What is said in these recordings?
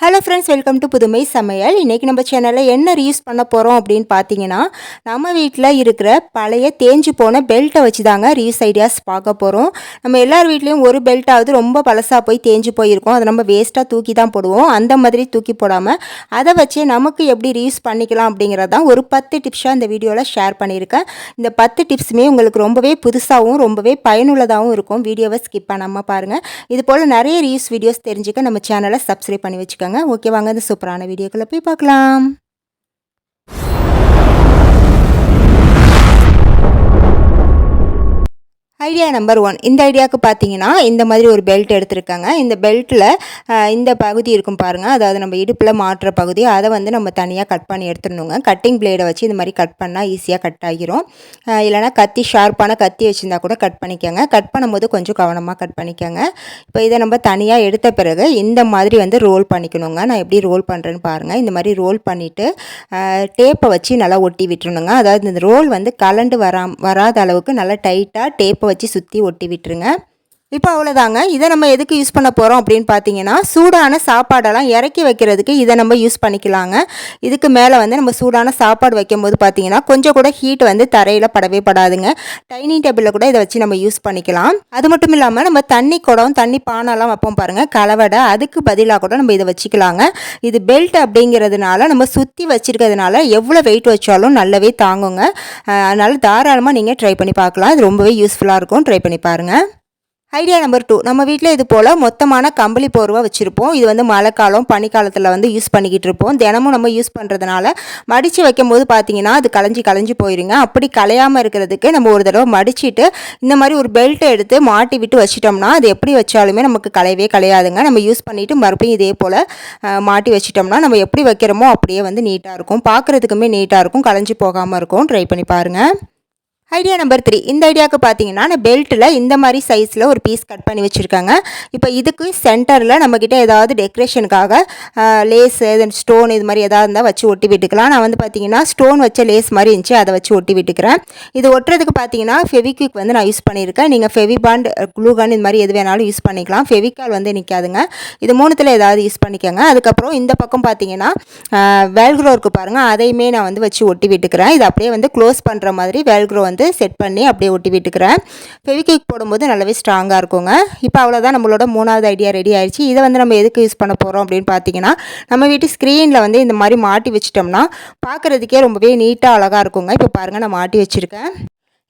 Hello friends welcome to புதுமை சமையல் இன்றைக்கி நம்ம சேனலில் என்ன ரீயூஸ் பண்ண போகிறோம் அப்படின்னு பார்த்தீங்கன்னா நம்ம வீட்டில் இருக்கிற பழைய தேஞ்சு போன பெல்ட்டை வச்சு தாங்க ரீயூஸ் ஐடியாஸ் பார்க்க போகிறோம் நம்ம எல்லார் வீட்லேயும் ஒரு பெல்ட்டாவது ரொம்ப பழசாக போய் தேஞ்சு போயிருக்கோம். அதை நம்ம வேஸ்ட்டாக தூக்கி தான் போடுவோம். அந்த மாதிரி தூக்கி போடாமல் அதை வச்சு நமக்கு எப்படி ரீயூஸ் பண்ணிக்கலாம் அப்படிங்கிறது தான் ஒரு பத்து டிப்ஸாக இந்த வீடியோவில் ஷேர் பண்ணியிருக்கேன். இந்த பத்து டிப்ஸுமே உங்களுக்கு ரொம்பவே புதுசாகவும் ரொம்பவே பயனுள்ளதாகவும் இருக்கும். வீடியோவை ஸ்கிப் பண்ணாமல் பாருங்கள் இது போல் நிறைய ரீயூஸ் வீடியோஸ் தெரிஞ்சுக்க நம்ம சேனலை சப்ஸ்கிரைப் பண்ணி வச்சுக்கோங்க. ஓகே வாங்க இந்த சூப்பரான வீடியோக்குள்ளே போய் பார்க்கலாம். ஐடியா நம்பர் ஒன் இந்த ஐடியாவுக்கு பார்த்தீங்கன்னா இந்த மாதிரி ஒரு பெல்ட் எடுத்திருக்காங்க. இந்த பெல்ட்டில் இந்த பகுதி இருக்கும் பாருங்கள் அதாவது நம்ம இடுப்பில் மாட்டுற பகுதி. அதை வந்து நம்ம தனியாக கட் பண்ணி எடுத்துடணுங்க. கட்டிங் பிளேடை வச்சு இந்த மாதிரி கட் பண்ணால் ஈஸியாக கட் ஆகிரும். இல்லைனா கத்தி ஷார்ப்பான கத்தி வச்சுருந்தா கூட கட் பண்ணிக்கோங்க. கட் பண்ணும்போது கொஞ்சம் கவனமாக கட் பண்ணிக்கோங்க. இப்போ இதை நம்ம தனியாக எடுத்த பிறகு இந்த மாதிரி வந்து ரோல் பண்ணிக்கணுங்க. நான் எப்படி ரோல் பண்ணுறேன்னு பாருங்கள் இந்த மாதிரி ரோல் பண்ணிவிட்டு டேப்பை வச்சு நல்லா ஒட்டி விட்டுருணுங்க அதாவது இந்த ரோல் வந்து கலண்டு வரா வராத அளவுக்கு நல்லா டைட்டாக டேப்பை வச்சு சுற்றி ஒட்டி விட்டுருங்க. இப்போ அவ்வளோதாங்க இதை நம்ம எதுக்கு யூஸ் பண்ண போகிறோம் அப்படின்னு பார்த்தீங்கன்னா சூடான சாப்பாடெல்லாம் இறக்கி வைக்கிறதுக்கு இதை நம்ம யூஸ் பண்ணிக்கலாங்க. இதுக்கு மேலே வந்து நம்ம சூடான சாப்பாடு வைக்கும்போது பார்த்தீங்கன்னா கொஞ்சம் கூட ஹீட் வந்து தரையில் படவே படாதுங்க. டைனிங் டேபிளில் கூட இதை வச்சு நம்ம யூஸ் பண்ணிக்கலாம். அது மட்டும் இல்லாமல் நம்ம தண்ணி குடம் தண்ணி பானெல்லாம் வைப்போம் பாருங்கள் கலவடை அதுக்கு பதிலாக கூட நம்ம இதை வச்சுக்கலாங்க. இது பெல்ட் அப்படிங்கிறதுனால நம்ம சுற்றி வச்சுருக்கிறதுனால எவ்வளோ வெயிட் வச்சாலும் நல்லாவே தாங்குங்க. அதனால் தாராளமாக நீங்கள் ட்ரை பண்ணி பார்க்கலாம். இது ரொம்பவே யூஸ்ஃபுல்லாக இருக்கும். ட்ரை பண்ணி பாருங்கள் ஐடியா நம்பர் டூ நம்ம வீட்டில் இது போல் மொத்தமான கம்பளி போர்வை வச்சுருப்போம். இது வந்து மழை காலம் பனிக்காலத்தில் வந்து யூஸ் பண்ணிக்கிட்டு இருப்போம். தினமும் நம்ம யூஸ் பண்ணுறதுனால மடித்து வைக்கும்போது பார்த்தீங்கன்னா அது களைஞ்சி களைஞ்சி போயிருங்க. அப்படி கலையாமல் இருக்கிறதுக்கு நம்ம ஒரு தடவை மடிச்சுட்டு இந்த மாதிரி ஒரு பெல்ட்டை எடுத்து மாட்டி விட்டு வச்சிட்டோம்னா அது எப்படி வச்சாலுமே நமக்கு கலையவே கலையாதுங்க நம்ம யூஸ் பண்ணிவிட்டு மறுபடியும் இதே போல் மாட்டி வச்சிட்டோம்னா நம்ம எப்படி வைக்கிறோமோ அப்படியே வந்து நீட்டாக இருக்கும். பார்க்குறதுக்குமே நீட்டாக இருக்கும். களைஞ்சி போகாமல் இருக்கும் ட்ரை பண்ணி பாருங்கள் ஐடியா நம்பர் த்ரீ இந்த ஐடியாவுக்கு பார்த்தீங்கன்னா நான் பெல்ட்டில் இந்த மாதிரி சைஸில் ஒரு பீஸ் கட் பண்ணி வச்சுருக்காங்க. இப்போ இதுக்கு சென்டரில் நம்மக்கிட்ட ஏதாவது டெக்கரேஷனுக்காக லேஸ் ஸ்டோன் இது மாதிரி எதாவது இருந்தால் வச்சு ஒட்டி விட்டுக்கலாம். நான் வந்து பார்த்தீங்கன்னா ஸ்டோன் வச்ச லேஸ் மாதிரி இருந்துச்சு அதை வச்சு ஒட்டி விட்டுக்கிறேன். இது ஒட்டுறதுக்கு பார்த்தீங்கன்னா ஃபெவிக்விக் வந்து நான் யூஸ் பண்ணியிருக்கேன். நீங்கள் ஃபெவிபாண்ட் க்ளூகான் இது மாதிரி எது வேணாலும் யூஸ் பண்ணிக்கலாம். ஃபெவிக்கால் வந்து நிற்காதுங்க இது மூணுத்தில் ஏதாவது யூஸ் பண்ணிக்கோங்க. அதுக்கப்புறம் இந்த பக்கம் பார்த்தீங்கன்னா வேல்க்ரோ இருக்குது பாருங்கள் அதையுமே நான் வந்து வச்சு ஒட்டி விட்டுக்கிறேன். இது அப்படியே வந்து க்ளோஸ் பண்ணுற மாதிரி வேல்க்ரோ வந்து செட் பண்ணி அப்படியே ஒட்டி விட்டுக்கிறேன். ஃபெவிக்விக் போடும்போது நல்லாவே ஸ்ட்ராங்காக இருக்குங்க. இப்போ அவ்வளோதான் நம்மளோட மூணாவது ஐடியா ரெடி ஆயிடுச்சு இதை வந்து நம்ம எதுக்கு யூஸ் பண்ண போகிறோம் அப்படின்னு பார்த்தீங்கன்னா நம்ம வீட்டு ஸ்க்ரீனில் வந்து இந்த மாதிரி மாட்டி வச்சிட்டோம்னா பார்க்குறதுக்கே ரொம்பவே நீட்டாக அழகாக இருக்குங்க. இப்போ பாருங்கள் நான் மாட்டி வச்சுருக்கேன்.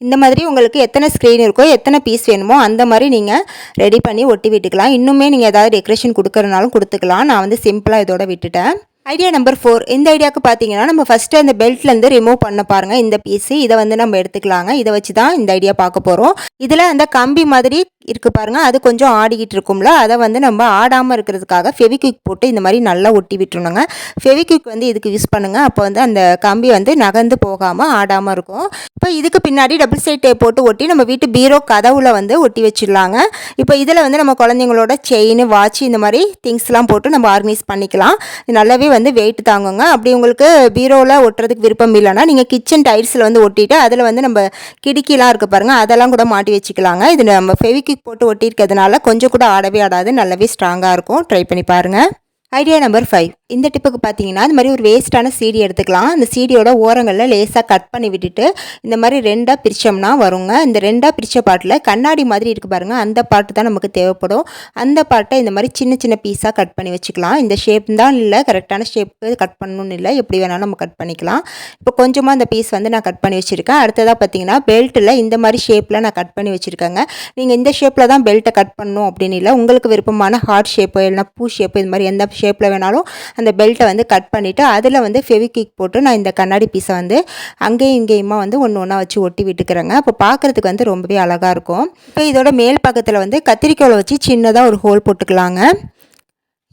இந்த மாதிரி உங்களுக்கு எத்தனை ஸ்க்ரீன் இருக்கோ எத்தனை பீஸ் வேணுமோ அந்த மாதிரி நீங்கள் ரெடி பண்ணி ஒட்டி விட்டுக்கலாம். இன்னுமே நீங்கள் ஏதாவது டெக்கரேஷன் கொடுக்குறனாலும் கொடுத்துக்கலாம். நான் வந்து சிம்பிளாக இதோட விட்டுட்டேன். ஐடியா நம்பர் ஃபோர் இந்த ஐடியாவுக்கு பார்த்தீங்கன்னா நம்ம ஃபஸ்ட்டு அந்த பெல்ட்லேருந்து ரிமூவ் பண்ண பாருங்கள் இந்த பீஸு இதை வந்து நம்ம எடுத்துக்கலாங்க. இதை வச்சு தான் இந்த ஐடியா பார்க்க போகிறோம் இதில் அந்த கம்பி மாதிரி இருக்குது பாருங்கள் அது கொஞ்சம் ஆடிக்கிட்டு இருக்கும்ல. அதை வந்து நம்ம ஆடாமல் இருக்கிறதுக்காக ஃபெவிக்விக் போட்டு இந்த மாதிரி நல்லா ஒட்டி விட்டுருணுங்க ஃபெவிக்விக் வந்து இதுக்கு யூஸ் பண்ணுங்கள் அப்போ வந்து அந்த கம்பி வந்து நகர்ந்து போகாமல் ஆடாமல் இருக்கும். இப்போ இதுக்கு பின்னாடி டபுள் சைட் டேப் போட்டு ஒட்டி நம்ம வீட்டு பீரோ கதவுல வந்து ஒட்டி வச்சிடலாங்க. இப்போ இதில் வந்து நம்ம குழந்தைங்களோட செயின் வாட்ச் இந்த மாதிரி திங்ஸ்லாம் போட்டு நம்ம ஆர்கனைஸ் பண்ணிக்கலாம். நல்லாவே வந்து வெயிட் தாங்குங்க. அப்படி உங்களுக்கு பீரோவில் ஒட்டுறதுக்கு விருப்பம் இல்லைன்னா நீங்கள் கிச்சன் டைல்ஸில் வந்து ஒட்டிட்டு அதில் வந்து நம்ம கிடுக்கிலாம் இருக்குது பாருங்கள் அதெல்லாம் கூட மாட்டி வச்சுக்கலாங்க. இது நம்ம ஃபெவிக்விக் போட்டு ஒட்டியிருக்கிறதுனால கொஞ்சம் கூட ஆடவே ஆடாது நல்லாவே ஸ்ட்ராங்காக இருக்கும். ட்ரை பண்ணி பாருங்கள் ஐடியா நம்பர் ஃபைவ் இந்த டிப்புக்கு பார்த்தீங்கன்னா இந்த மாதிரி ஒரு வேஸ்ட்டான சீடி எடுத்துக்கலாம். அந்த சீடியோட ஓரங்களில் லேசாக கட் பண்ணி விட்டுட்டு இந்த மாதிரி ரெண்டாக பிரித்தோம்னா வருங்க. இந்த ரெண்டாக பிரித்த பாட்டில் கண்ணாடி மாதிரி இருக்குது பாருங்கள் அந்த பாட்டு தான் நமக்கு தேவைப்படும். அந்த பாட்டை இந்த மாதிரி சின்ன சின்ன பீஸாக கட் பண்ணி வச்சுக்கலாம். இந்த ஷேப் தான் இல்லை கரெக்டான ஷேப்புக்கு கட் பண்ணணும்னு இல்லை. எப்படி வேணாலும் நம்ம கட் பண்ணிக்கலாம். இப்போ கொஞ்சமாக அந்த பீஸ் வந்து நான் கட் பண்ணி வச்சுருக்கேன். அடுத்ததாக பார்த்தீங்கன்னா பெல்ட்டில் இந்த மாதிரி ஷேப்பில் நான் கட் பண்ணி வச்சுருக்கேங்க. நீங்கள் இந்த ஷேப்பில் தான் பெல்ட்டை கட் பண்ணணும் அப்படின்னு இல்லை உங்களுக்கு விருப்பமான ஹார்ட் ஷேப்பு இல்லைனா பூ ஷேப்பு இது மாதிரி எந்த ஷேப்பில் வேணாலும் அந்த பெல்ட்டை வந்து கட் பண்ணிவிட்டு அதில் வந்து ஃபெவிக்விக் போட்டு நான் இந்த கண்ணாடி பீஸை வந்து அங்கேயும் இங்கேயுமா வந்து ஒன்று ஒன்றா வச்சு ஒட்டி விட்டுக்கிறேங்க. அப்போ பார்க்குறதுக்கு வந்து ரொம்பவே அழகாக இருக்கும். இப்போ இதோட மேல் பக்கத்தில் வந்து கத்திரிக்கோலை வச்சு சின்னதாக ஒரு ஹோல் போட்டுக்கலாங்க.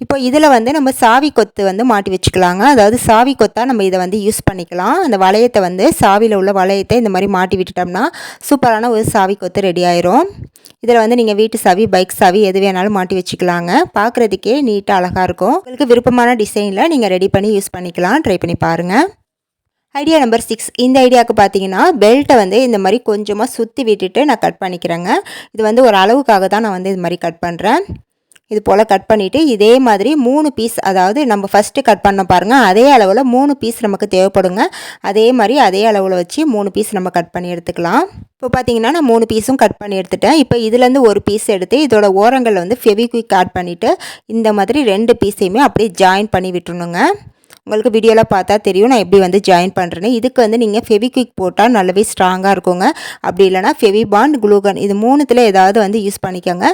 இப்போ இதில் வந்து நம்ம சாவி கொத்து வந்து மாட்டி வச்சுக்கலாங்க. அதாவது சாவி கொத்தாக நம்ம இதை வந்து யூஸ் பண்ணிக்கலாம். அந்த வளையத்தை வந்து சாவியில் உள்ள வளையத்தை இந்த மாதிரி மாட்டி விட்டுட்டோம்னா சூப்பரான ஒரு சாவி கொத்து ரெடி ஆயிரும். இதில் வந்து நீங்கள் வீட்டு சாவி பைக் சாவி எது வேணாலும் மாட்டி வச்சுக்கலாங்க. பார்க்குறதுக்கே நீட்டாக அழகாக இருக்கும். உங்களுக்கு விருப்பமான டிசைனில் நீங்கள் ரெடி பண்ணி யூஸ் பண்ணிக்கலாம். ட்ரை பண்ணி பாருங்கள் ஐடியா நம்பர் சிக்ஸ் இந்த ஐடியாவுக்கு பார்த்தீங்கன்னா பெல்ட்டை வந்து இந்த மாதிரி கொஞ்சமாக சுற்றி விட்டுட்டு நான் கட் பண்ணிக்கிறேங்க. இது வந்து ஒரு அளவுக்காக தான் நான் வந்து இது மாதிரி கட் பண்ணுறேன் இது போல் கட் பண்ணிவிட்டு இதே மாதிரி மூணு பீஸ் அதாவது நம்ம ஃபஸ்ட்டு கட் பண்ண பாருங்கள் அதே அளவில் மூணு பீஸ் நமக்கு தேவைப்படுங்க. அதே மாதிரி அதே அளவில் வச்சு மூணு பீஸ் நம்ம கட் பண்ணி எடுத்துக்கலாம். இப்போ பார்த்தீங்கன்னா நான் மூணு பீஸும் கட் பண்ணி எடுத்துட்டேன். இப்போ இதுலேருந்து ஒரு பீஸ் எடுத்து இதோட ஓரங்களில் வந்து ஃபெவிக்விக் ஆட் பண்ணிவிட்டு இந்த மாதிரி ரெண்டு பீஸையுமே அப்படியே ஜாயின் பண்ணி விட்டுருணுங்க உங்களுக்கு வீடியோவில் பார்த்தா தெரியும். நான் எப்படி வந்து ஜாயின் பண்ணுறேன்னு இதுக்கு வந்து நீங்கள் ஃபெவிக்விக் போட்டால் நல்லாவே ஸ்ட்ராங்காக இருக்குங்க. அப்படி இல்லைனா ஃபெவிபாண்ட் குளூகன் இது மூணுத்தில் ஏதாவது வந்து யூஸ் பண்ணிக்கோங்க.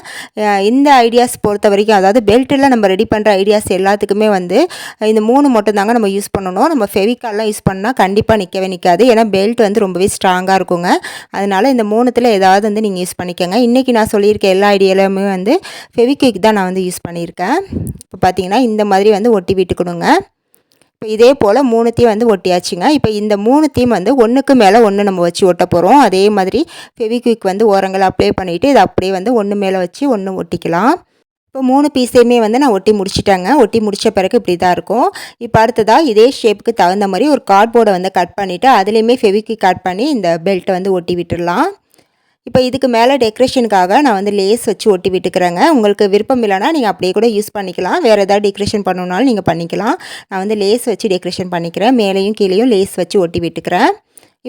இந்த ஐடியாஸ் பொறுத்த வரைக்கும் அதாவது பெல்ட்டில் நம்ம ரெடி பண்ணுற ஐடியாஸ் எல்லாத்துக்குமே வந்து இந்த மூணு மட்டும் தாங்க நம்ம யூஸ் பண்ணணும். நம்ம ஃபெவிக்கால்லாம் யூஸ் பண்ணால் கண்டிப்பாக நிற்கவே நிற்காது ஏன்னா பெல்ட் வந்து ரொம்பவே ஸ்ட்ராங்காக இருக்குங்க. அதனால் இந்த மூணுத்தில் ஏதாவது வந்து நீங்கள் யூஸ் பண்ணிக்கோங்க. இன்றைக்கி நான் சொல்லியிருக்க எல்லா ஐடியாலுமே வந்து ஃபெவிக்விக் தான் நான் வந்து யூஸ் பண்ணியிருக்கேன். இப்போ பார்த்தீங்கன்னா இந்த மாதிரி வந்து ஒட்டி விட்டுக்கணுங்க. இப்போ இதே போல் மூணுத்தையும் வந்து ஒட்டியாச்சுங்க. இப்போ இந்த மூணுத்தையும் வந்து ஒன்றுக்கு மேலே ஒன்று நம்ம வச்சு ஒட்ட போகிறோம் அதே மாதிரி ஃபெவிக்விக் வந்து ஓரங்களை அப்ளை பண்ணிவிட்டு இதை அப்படியே வந்து ஒன்று மேலே வச்சு ஒன்று ஒட்டிக்கலாம். இப்போ மூணு பீஸையுமே வந்து நான் ஒட்டி முடிச்சிட்டேங்க. ஒட்டி முடித்த பிறகு இப்படி தான் இருக்கும். இப்போ அடுத்ததாக இதே ஷேப்புக்கு தகுந்த மாதிரி ஒரு கார்ட்போர்டை வந்து கட் பண்ணிவிட்டு அதுலேயுமே ஃபெவிக்விக் கட் பண்ணி இந்த பெல்ட்டை வந்து ஒட்டி விட்டுடலாம். இப்போ இதுக்கு மேலே டெக்கரேஷனுக்காக நான் வந்து லேஸ் வச்சு ஒட்டி விட்டுக்கிறேங்க. உங்களுக்கு விருப்பம் இல்லைனா நீங்கள் அப்படியே கூட யூஸ் பண்ணிக்கலாம். வேறு ஏதாவது டெக்கரேஷன் பண்ணணுனாலும் நீங்கள் பண்ணிக்கலாம். நான் வந்து லேஸ் வச்சு டெக்கரேஷன் பண்ணிக்கிறேன். மேலேயும் கீழேயும் லேஸ் வச்சு ஒட்டி விட்டுக்கிறேன்.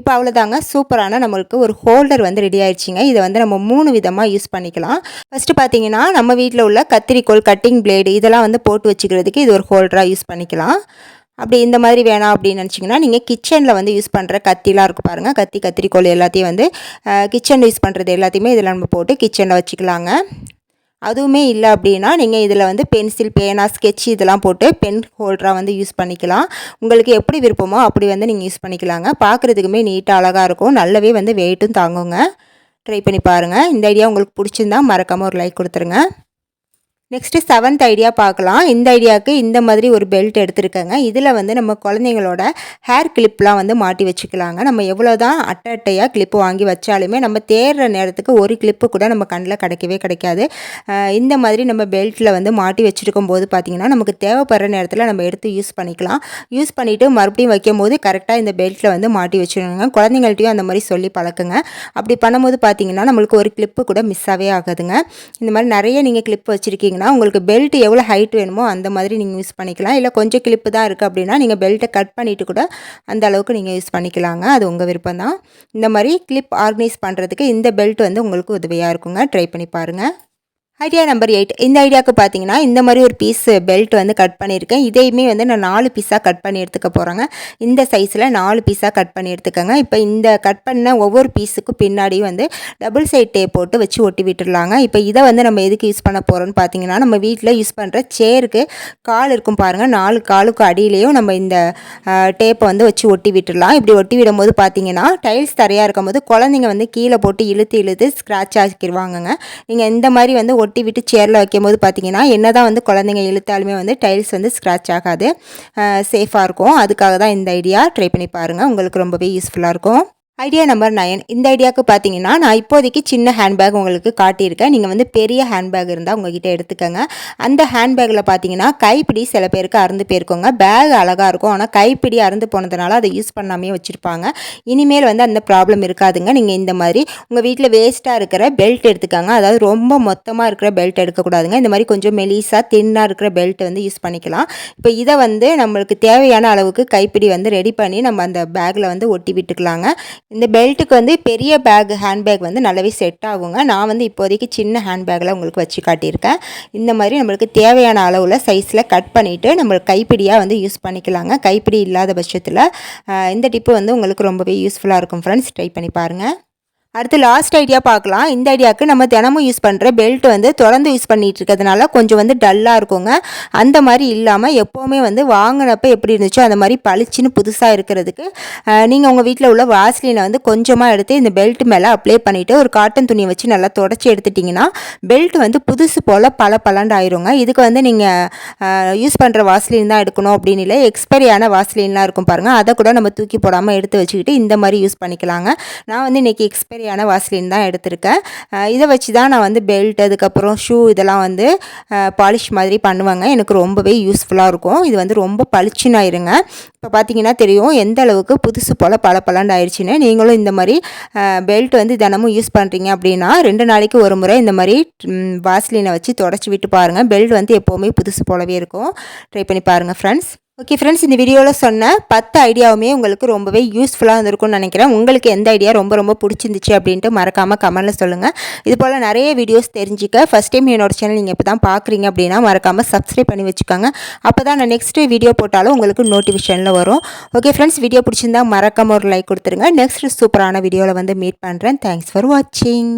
இப்போ அவ்வளோதாங்க. சூப்பரான நம்மளுக்கு ஒரு ஹோல்டர் வந்து ரெடி ஆயிடுச்சுங்க. இதை வந்து நம்ம மூணு விதமாக யூஸ் பண்ணிக்கலாம். ஃபஸ்ட்டு பார்த்தீங்கன்னா நம்ம வீட்டில் உள்ள கத்திரிக்கோள் கட்டிங் பிளேடு இதெல்லாம் வந்து போட்டு வச்சுக்கிறதுக்கு இது ஒரு ஹோல்டராக யூஸ் பண்ணிக்கலாம். அப்படி இந்த மாதிரி வேணாம் அப்படின்னு நினச்சிங்கன்னா நீங்கள் கிச்சனில் வந்து யூஸ் பண்ணுற கத்திலாம் இருக்குது பாருங்கள் கத்தி கத்திரிக்கோள் எல்லாத்தையும் வந்து கிச்சனில் யூஸ் பண்ணுறது எல்லாத்தையுமே இதில் நம்ம போட்டு கிச்சனில் வச்சுக்கலாங்க. அதுவுமே இல்லை அப்படின்னா நீங்கள் இதில் வந்து பென்சில் பேனா ஸ்கெட்ச் இதெல்லாம் போட்டு பென் ஹோல்டராக வந்து யூஸ் பண்ணிக்கலாம். உங்களுக்கு எப்படி விருப்பமோ அப்படி வந்து நீங்கள் யூஸ் பண்ணிக்கலாங்க. பார்க்குறதுக்குமே நீட்டாக அழகாக இருக்கும். நல்லாவே வந்து வெயிட்டும் தாங்குங்க. ட்ரை பண்ணி பாருங்கள் இந்த ஐடியா உங்களுக்கு பிடிச்சிருந்தா மறக்காமல் ஒரு லைக் கொடுத்துருங்க. நெக்ஸ்ட்டு செவன்த் ஐடியா பார்க்கலாம். இந்த ஐடியாவுக்கு இந்த மாதிரி ஒரு பெல்ட் எடுத்துருக்கேங்க. இதில் வந்து நம்ம குழந்தைங்களோட ஹேர் கிளிப்லாம் வந்து மாட்டி வச்சுக்கலாங்க. நம்ம எவ்வளோ தான் அட்டை அட்டையாக கிளிப்பு வாங்கி வச்சாலுமே நம்ம தேடுற நேரத்துக்கு ஒரு கிளிப்பு கூட நம்ம கண்ணில் கிடைக்கவே கிடைக்காது. இந்த மாதிரி நம்ம பெல்ட்டில் வந்து மாட்டி வச்சுருக்கும் போது பார்த்திங்கன்னா நமக்கு தேவைப்படுற நேரத்தில் நம்ம எடுத்து யூஸ் பண்ணிக்கலாம். யூஸ் பண்ணிவிட்டு மறுபடியும் வைக்கும் போது கரெக்டாக இந்த பெல்ட்டில் வந்து மாட்டி வச்சுருங்க. குழந்தைங்கள்ட்டையும் அந்த மாதிரி சொல்லி பழக்குங்க. அப்படி பண்ணும்போது பார்த்திங்கன்னா நம்மளுக்கு ஒரு கிளிப்பு கூட மிஸ்ஸாகவே ஆகுதுங்க. இந்த மாதிரி நிறைய நீங்கள் கிளிப் வச்சுருக்கீங்க பண்ணிங்கன்னா உங்களுக்கு பெல்ட் எவ்வளோ ஹைட் வேணுமோ அந்த மாதிரி நீங்கள் யூஸ் பண்ணிக்கலாம். இல்லை கொஞ்சம் கிளிப்பு தான் இருக்குது அப்படின்னா நீங்கள் பெல்ட்டை கட் பண்ணிவிட்டு கூட அந்த அளவுக்கு நீங்கள் யூஸ் பண்ணிக்கலாங்க. அது உங்கள் விருப்பம் தான். இந்த மாதிரி கிளிப் ஆர்கனைஸ் பண்ணுறதுக்கு இந்த பெல்ட் வந்து உங்களுக்கு உதவியாக இருக்குங்க. ட்ரை பண்ணி பாருங்கள் ஐடியா நம்பர் எயிட் இந்த ஐடியாவுக்கு பார்த்தீங்கன்னா இந்த மாதிரி ஒரு பீஸ் பெல்ட் வந்து கட் பண்ணியிருக்கேன். இதையுமே வந்து நான் நாலு பீஸாக கட் பண்ணி எடுத்துக்க போகிறேங்க இந்த சைஸில் நாலு பீஸாக கட் பண்ணி எடுத்துக்கோங்க. இப்போ இந்த கட் பண்ண ஒவ்வொரு பீஸுக்கும் பின்னாடியும் வந்து டபுள் சைட் டேப் போட்டு வச்சு ஒட்டி விட்டுடலாங்க. இப்போ இதை வந்து நம்ம எதுக்கு யூஸ் பண்ண போகிறோம்னு பார்த்தீங்கன்னா நம்ம வீட்டில் யூஸ் பண்ணுற சேருக்கு கால் இருக்கும் பாருங்கள் நாலு காலுக்கு அடியிலையும் நம்ம இந்த டேப்பை வந்து வச்சு ஒட்டி விட்டுடலாம். இப்படி ஒட்டி விடும் போது பார்த்தீங்கன்னா டைல்ஸ் தரையாக இருக்கும் போது குழந்தைங்க வந்து கீழே போட்டு இழுத்து இழுத்து ஸ்க்ராட்ச் ஆக்கிடுவாங்கங்க நீங்கள் இந்த மாதிரி வந்து ஒட்டி ஒட்டி விட்டு சேரில் வைக்கும்போது பார்த்தீங்கன்னா என்ன தான் வந்து குழந்தைங்க இழுத்தாலுமே வந்து டைல்ஸ் வந்து ஸ்க்ராட்ச் ஆகாது. சேஃபாக இருக்கும். அதுக்காக தான் இந்த ஐடியா ட்ரை பண்ணி பாருங்கள் உங்களுக்கு ரொம்பவே யூஸ்ஃபுல்லாக இருக்கும். ஐடியா நம்பர் நயன் இந்த ஐடியாவுக்கு பார்த்தீங்கன்னா நான் இப்போதைக்கு சின்ன ஹேண்ட்பேக் உங்களுக்கு காட்டியிருக்கேன். நீங்கள் வந்து பெரிய ஹேண்ட்பேக் இருந்தால் உங்ககிட்ட எடுத்துக்கோங்க. அந்த ஹேண்ட்பேக்கில் பார்த்தீங்கன்னா கைப்பிடி சில பேருக்கு அறுந்து போயிருக்கோங்க. பேக் அழகாக இருக்கும். ஆனால் கைப்பிடி அறுந்து போனதுனால அதை யூஸ் பண்ணாமே வச்சுருப்பாங்க. இனிமேல் வந்து அந்த ப்ராப்ளம் இருக்காதுங்க. நீங்கள் இந்த மாதிரி உங்கள் வீட்டில் வேஸ்ட்டாக இருக்கிற பெல்ட் எடுத்துக்கோங்க. அதாவது ரொம்ப மொத்தமாக இருக்கிற பெல்ட் எடுக்கக்கூடாதுங்க. இந்த மாதிரி கொஞ்சம் மெலிசாக தின்னாக இருக்கிற பெல்ட் வந்து யூஸ் பண்ணிக்கலாம். இப்போ இதை வந்து நம்மளுக்கு தேவையான அளவுக்கு கைப்பிடி வந்து ரெடி பண்ணி நம்ம அந்த பேக்கில் வந்து ஒட்டி விட்டுக்கலாங்க. இந்த பெல்ட்டுக்கு வந்து பெரிய பேக் ஹேண்ட்பேக் வந்து நல்லாவே செட் ஆகுங்க. நான் வந்து இப்போதைக்கு சின்ன ஹேண்ட்பேக்கில் உங்களுக்கு வச்சு காட்டியிருக்கேன். இந்த மாதிரி நம்மளுக்கு தேவையான அளவில் சைஸில் கட் பண்ணிவிட்டு நம்மளுக்கு கைப்பிடியாக வந்து யூஸ் பண்ணிக்கலாங்க. கைப்பிடி இல்லாத பட்சத்தில் இந்த டிப்பு வந்து உங்களுக்கு ரொம்பவே யூஸ்ஃபுல்லாக இருக்கும் ஃப்ரெண்ட்ஸ் ட்ரை பண்ணி பாருங்கள் அடுத்து லாஸ்ட் ஐடியா பார்க்கலாம். இந்த ஐடியாவுக்கு நம்ம தினமும் யூஸ் பண்ணுற பெல்ட் வந்து தொடர்ந்து யூஸ் பண்ணிகிட்டு இருக்கிறதுனால கொஞ்சம் வந்து டல்லாக இருக்குங்க. அந்த மாதிரி இல்லாமல் எப்போவுமே வந்து வாங்கினப்ப எப்படி இருந்துச்சோ அந்த மாதிரி பளிச்சுன்னு புதுசாக இருக்கிறதுக்கு நீங்கள் உங்கள் வீட்டில் உள்ள வாஸ்லினை வந்து கொஞ்சமாக எடுத்து இந்த பெல்ட் மேலே அப்ளை பண்ணிவிட்டு ஒரு காட்டன் துணியை வச்சு நல்லா தொடச்சி எடுத்துட்டிங்கன்னா பெல்ட் வந்து புதுசு போல் பல பலண்டு ஆயிருங்க. இதுக்கு வந்து நீங்கள் யூஸ் பண்ணுற வாஸ்லின் தான் எடுக்கணும் அப்படின்னு இல்லை எக்ஸ்பைரியான வாஸ்லின்லாம் இருக்கும் பாருங்கள் அதை கூட நம்ம தூக்கி போடாமல் எடுத்து வச்சுக்கிட்டு இந்த மாதிரி யூஸ் பண்ணிக்கலாங்க. நான் வந்து இன்றைக்கி எக்ஸ்பைரி மாதிரியான வாஸ்லின் தான் எடுத்திருக்கேன். இதை வச்சு தான் நான் வந்து பெல்ட் அதுக்கப்புறம் ஷூ இதெல்லாம் வந்து பாலிஷ் மாதிரி பண்ணுவாங்க. எனக்கு ரொம்பவே யூஸ்ஃபுல்லாக இருக்கும். இது வந்து ரொம்ப பளிச்சுன்னு ஆயிருங்க இப்போ பார்த்தீங்கன்னா தெரியும் எந்த அளவுக்கு புதுசு போல் பல பலண்டு ஆயிடுச்சுன்னு நீங்களும் இந்த மாதிரி பெல்ட் வந்து தினமும் யூஸ் பண்ணுறீங்க அப்படின்னா ரெண்டு நாளைக்கு ஒரு முறை இந்த மாதிரி வாஸ்லினை வச்சு தொடச்சி விட்டு பாருங்கள் பெல்ட் வந்து எப்போவுமே புதுசு போலவே இருக்கும். ட்ரை பண்ணி பாருங்கள் ஃப்ரெண்ட்ஸ் ஓகே ஃப்ரெண்ட்ஸ் இந்த வீடியோவில் சொன்ன பத்து ஐடியாவுமே உங்களுக்கு ரொம்பவே யூஸ்ஃபுல்லாக இருந்திருக்கும்னு நினைக்கிறேன். உங்களுக்கு எந்த ஐடியா ரொம்ப ரொம்ப பிடிச்சிருந்துச்சு அப்படின்ட்டு மறக்காமல் கமெண்ட்டில் சொல்லுங்கள் இது போல் நிறைய வீடியோஸ் தெரிஞ்சுக்க ஃபஸ்ட் டைம் என்னோட சேனல் நீங்கள் இப்போ தான் பார்க்குறீங்க அப்படின்னா மறக்காமல் சப்ஸ்கிரைப் பண்ணி வச்சுக்கோங்க. அப்போ தான் நான் நெக்ஸ்ட் வீடியோ போட்டாலும் உங்களுக்கு நோட்டிஃபிகேஷனில் வரும். ஓகே ஃப்ரெண்ட்ஸ் வீடியோ பிடிச்சிருந்தா மறக்காமல் ஒரு லைக் கொடுத்துருங்க. நெக்ஸ்ட் சூப்பரான வீடியோவில் வந்து மீட் பண்ணுறேன் தேங்க்ஸ் ஃபார் வாட்சிங்